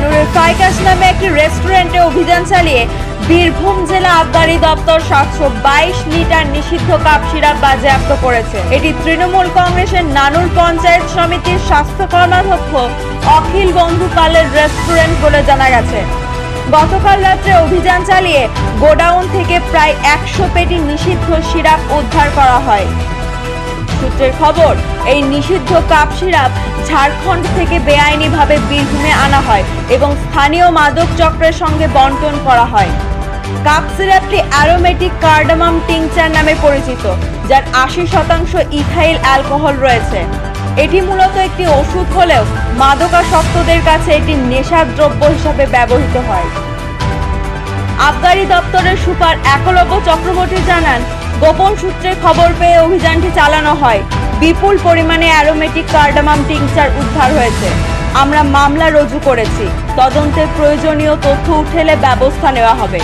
নানুরের Ficus নামে একটি রেস্টুরেন্টে অভিযান চালিয়ে বীরভূম জেলা আবগারি দপ্তর সাতশো বাইশ লিটার নিষিদ্ধ কাপ সিরাপ বাজেয়াপ্ত করেছে। এটি তৃণমূল কংগ্রেসের নানুর পঞ্চায়েত সমিতির স্বাস্থ্য কর্মাধ্যক্ষ অখিল বন্ধু পালের রেস্টুরেন্ট বলে জানা গেছে। গতকাল রাত্রে অভিযান চালিয়ে গোডাউন থেকে প্রায় একশো পেটি নিষিদ্ধ সিরাপ উদ্ধার করা হয়। সূত্রের খবর, এই নিষিদ্ধ কাপ সিরাপ ঝাড়খণ্ড থেকে বেআইনিভাবে বীরভূমে আনা হয় এবং স্থানীয় মাদক চক্রের সঙ্গে বন্টন করা হয়। কাপ সিরাপটি অ্যারোমেটিক কার্ডামাম টিংচার নামে পরিচিত, যার আশি শতাংশ ইথাইল অ্যালকোহল রয়েছে। এটি মূলত একটি ওষুধ হলেও মাদকাসক্তদের কাছে এটি নেশার দ্রব্য হিসাবে ব্যবহৃত হয়। আবগারি দপ্তরের সুপার একলব্য চক্রবর্তী জানান গোপন সূত্রে খবর পেয়ে অভিযানটি চালানো হয়। বিপুল পরিমাণে অ্যারোমেটিক কার্ডামাম টিংচার উদ্ধার হয়েছে। আমরা মামলা রুজু করেছি। তদন্তের প্রয়োজনীয় তথ্য উঠেলে ব্যবস্থা নেওয়া হবে।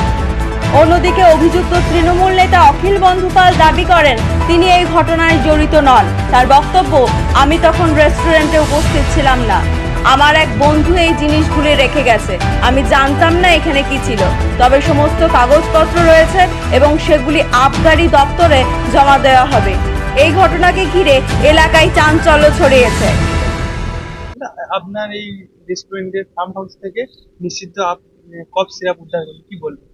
অন্যদিকে অভিযুক্ত তৃণমূল নেতা অখিল বন্ধুপাল দাবি করেন, তিনি এই ঘটনায় জড়িত নন। তার বক্তব্য, আমি তখন রেস্টুরেন্টে উপস্থিত ছিলাম না। আমার এক বন্ধু এই জিনিসগুলি রেখে গেছে। আমি জানতাম না এখানে কি ছিল। তবে সমস্ত কাগজপত্র রয়েছে এবং সেগুলি আবগারি দপ্তরে জমা দেওয়া হবে। এই ঘটনাকে ঘিরে এলাকায় চাঞ্চল্য ছড়িয়েছে। আপনার এই রেস্টুরেন্টের ফার্ম হাউস থেকে নিষিদ্ধ আপ- কফ সিরাপ উদ্ধার করলেন কি বলবেন?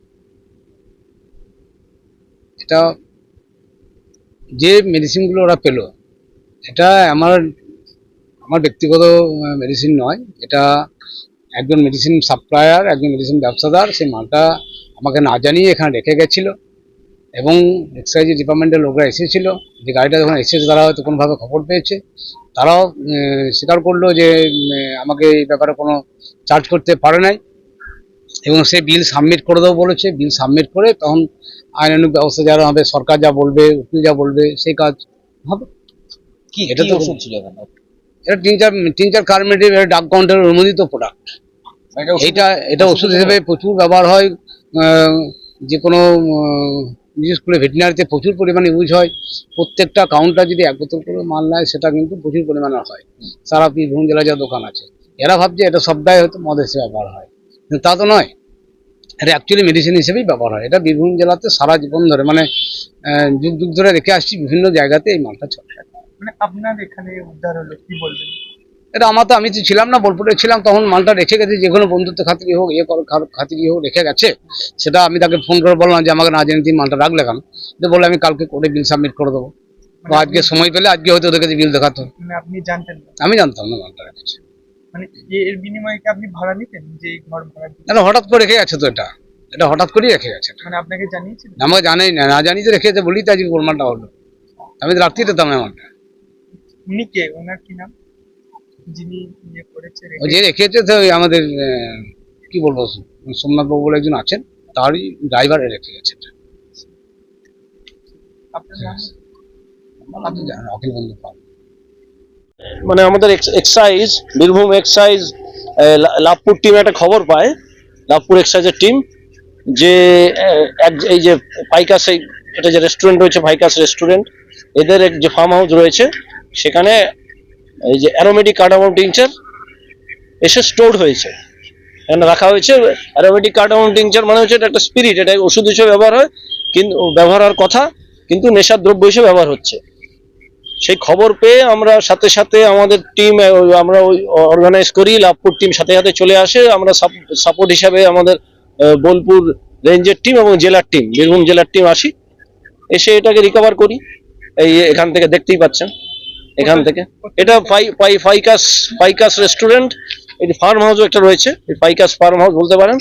এটা যে মেডিসিনগুলো ওরা পেল এটা আমার আমার ব্যক্তিগত মেডিসিন নয়। এটা একজন মেডিসিন সাপ্লায়ার একজন মেডিসিন ব্যবসাদার সেই মালটা আমাকে না জানিয়ে এখানে রেখে গেছিল এবং এক্সাইজ ডিপার্টমেন্টের লোকরা এসেছিল। যে গাড়িটা যখন এসেছে তারা হয়তো কোনোভাবে খবর পেয়েছে। তারাও স্বীকার করল যে আমাকে এই ব্যাপারে কোনো চার্জ করতে পারে নাই এবং সে বিল সাবমিট করে দেবো বলেছে। বিল সাবমিট করে তখন আইনানুগ ব্যবস্থা যারা হবে সরকার যা বলবে উকিল যা বলবে সেই কাজ হবে। কি এটা তো- ছিল এটা টিনচার টিনচার কার্মেটিভ ডাক কাউন্টারের অনুমোদিত প্রোডাক্ট এইটা এটা ওষুধ হিসেবে প্রচুর ব্যবহার হয় যে কোনো বিশেষ করে ভেটেরিনারিতে প্রচুর পরিমাণে ইউজ হয়। প্রত্যেকটা কাউন্টার যদি এক বোতল করে মাল নেয় সেটা কিন্তু প্রচুর পরিমাণে হয়। সারা বীরভূম জেলায় যা দোকান আছে। এরা ভাবছে এটা সবটাই হয়তো মদ হিসেবে ব্যবহার হয়। কিন্তু তা তো নয়। এটা অ্যাকচুয়ালি মেডিসিন হিসেবেই ব্যবহার হয়। এটা বীরভূম জেলাতে সারা জীবন ধরে মানে যুগ যুগ ধরে রেখে আসছি বিভিন্ন জায়গাতে এই মালটা চলে। মানে আপনার এখানে উদ্ধার হলো কি বলবেন? এটা আমার তো আমি তো ছিলাম না বোলপুরে ছিলাম তখন মালটা রেখে গেছে যে কোনো বন্ধুত্ব খাতিরি হোক ইয়ে করো খাতিরি হোক রেখে গেছে। সেটা আমি তাকে ফোন করে বললাম যে আমাকে না জেনে তুমি মালটা রাখলে কেন? তো বলে আমি কালকে করে বিল সাবমিট করে দেবো। বা আজকে সময় পেলে আজকে হয়তো ওদের কাছে বিল দেখাতো। মানে আপনি জানতেন আমি জানতাম না মালটা রেখেছে। মানে এর বিনিময়ে কি আপনি ভাড়া নিতেন যে এই ঘর ভাড়া? এটা হঠাৎ করে রেখে গেছে তো এটা। এটা হঠাৎ করেই রেখে গেছে মানে আপনাকে জানিয়েছিলেন? আমাকে জানাই না না জানি তো রেখে গেছে বলি তো আজকে গোলমালটা হলো। আমি তো রাত্রি দিতাম না মালটা। উনি কে ওনার কি নাম? যিনি ইয়ে করেছে ও যে রেখেছে তো ওই আমাদের আহ, কি বলব সোমনাথ বাবু বলে একজন আছেন তারই ড্রাইভারে রেখে গেছে এটা। আপনার নাম? আপনি জানেন অখিল বন্ধু পাল মানে আমাদের এক্স- এক্সাইজ বীরভূম এক্সাইজ লা- লাভপুর টিম একটা খবর পায় লাভপুর এক্সাইজের টিম যে আহ, এক- এই যে পাইকাস এই এটা যে রেস্টুরেন্ট রয়েছে ভাইকাস রেস্টুরেন্ট এদের এক যে ফার্ম হাউস রয়েছে সেখানে এই যে অ্যারোমেটিক কার্ডামন টিংচার এসে স্টোর হয়েছে। এখানে রাখা হয়েছে অ্যারোমেটিক কার্ডামন টিংচার মানে হচ্ছে এটা একটা স্পিরিট এটা ওষুধ হিসেবে ব্যবহার হয়, কিন্তু ব্যবহার হওয়ার কথা, কিন্তু নেশার দ্রব্য হিসেবে ব্যবহার হচ্ছে। সেই খবর পেয়ে আমরা সাথে সাথে আমাদের টিম আমরা ওই অর্গানাইজ করি, লাভপুর টিম সাথে সাথে চলে আসে, আমরা সাপোর্ট হিসাবে আমাদের বোলপুর রেঞ্জের টিম এবং জেলার টিম বীরভূম জেলার টিম আসি। এসে এটাকে রিকভার করি। এই এখান থেকে দেখতেই পাচ্ছেন। এখান থেকে। এটা ফাইকাস ফাইকাস রেস্টুরেন্ট এটি ফার্ম হাউসও একটা রয়েছে ফাইকাস ফার্ম হাউস বলতে পারেন।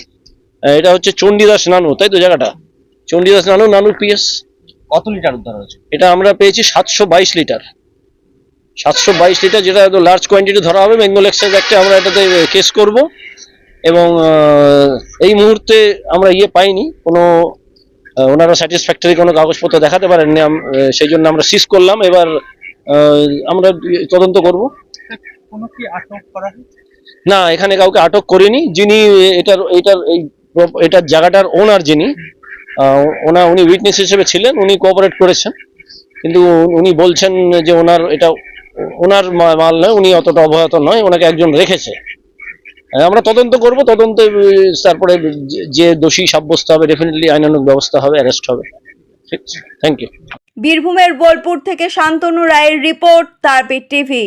এটা হচ্ছে চণ্ডীদাস নানু তাই তো জায়গাটা? চণ্ডীদাস নানু নানু পিএস কত লিটার উদ্ধার হয়েছে? এটা আমরা পেয়েছি সাতশো বাইশ লিটার। সাতশো বাইশ লিটার যেটা একটু লার্জ কোয়ান্টিটি ধরা হবে। বেঙ্গল এক্সাইজ অ্যাক্টে আমরা এটাতে কেস করব। এবং এই মুহূর্তে আমরা ইয়ে পাইনি। কোনো ওনারা স্যাটিসফ্যাক্টরি কোনো কাগজপত্র দেখাতে পারেননি। সেই জন্য আমরা সিজ করলাম। এবার আমরা তদন্ত করব। না এখানে কাউকে আটক করিনি। যিনি এটার এটার এই এটার জায়গাটার ওনার যিনি আহ, ওনা উনি উইটনেস হিসেবে ছিলেন উনি কোঅপারেট করেছেন। কিন্তু উনি বলছেন যে ওনার এটা ওনার মাল নয় উনি অতটা অবহত নয় ওনাকে একজন রেখেছে। আমরা তদন্ত করব তদন্তে তারপরে যে- যে দোষী সাব্যস্ত হবে ডেফিনেটলি আইনানুগ ব্যবস্থা হবে অ্যারেস্ট হবে। ঠিক থ্যাংক ইউ বীরভূমের বোলপুর থেকে শান্তনু রায়ের রিপোর্ট তারপিট টিভি।